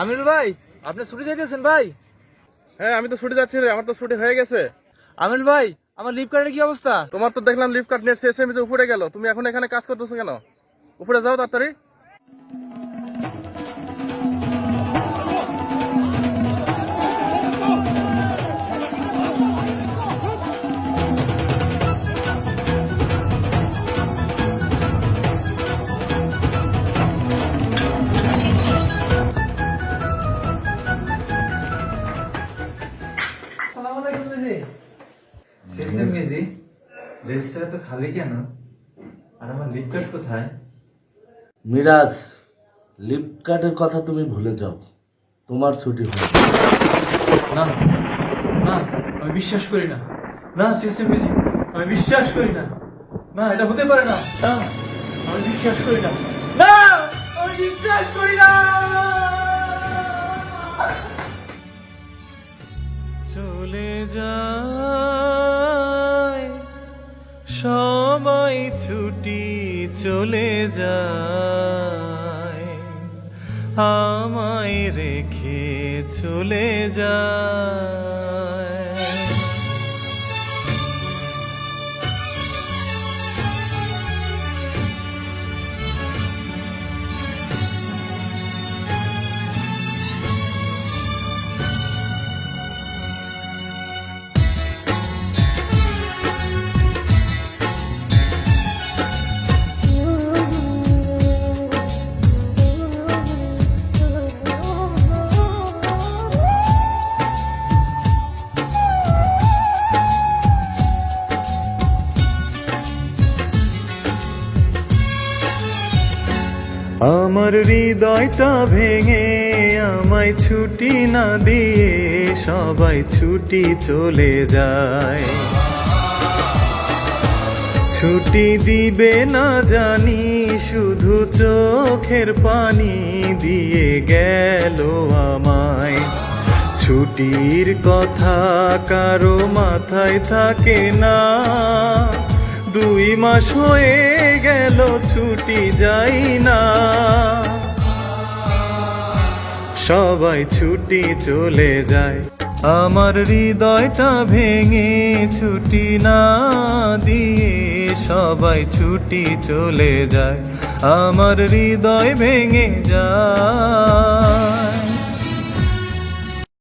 আমিরুল ভাই আপনি ছুটি যাইতেছেন ভাই? হ্যাঁ আমি তো ছুটি যাচ্ছি রে আমার তো ছুটি হয়ে গেছে। আমিরুল ভাই আমার লিভ কার্ডের কি অবস্থা? তোমার তো দেখলাম লিভ কার্ড নেট এসএমএস উপরে গেল। তুমি এখন এখানে কাজ করতেছো কেন? উপরে যাও তাড়াতাড়ি। শেষে মেজি রেজিস্টার তো খালি কেন? আর আমার লিপ কার্ড কোথায়? মিরাজ লিফট কার্ডের কথা তুমি ভুলে যাও। তোমার ছুটি হবে না না আমি বিশ্বাস করি না। না সিস্টেম মেজি আমি বিশ্বাস করি না। না এটা হতে পারে না। না আমি বিশ্বাস করি না। না আমি বিশ্বাস করি না। ছুটি চলে যায় আমায় রেখে চলে যায়। আমার হৃদয়টা ভেঙে আমায় ছুটি না দিয়ে সবাই ছুটি চলে যায়। ছুটি দিবে না জানি, শুধু চোখের পানি দিয়ে গেল আমায়। ছুটির কথা কারও মাথায় থাকে না। দুই মাস হয়ে গেল, ছুটি যাই না। সবাই ছুটি চলে যায়, আমার হৃদয়টা ভেঙে ছুটি না দিয়ে সবাই ছুটি চলে যায়, আমার হৃদয় ভেঙে যায়।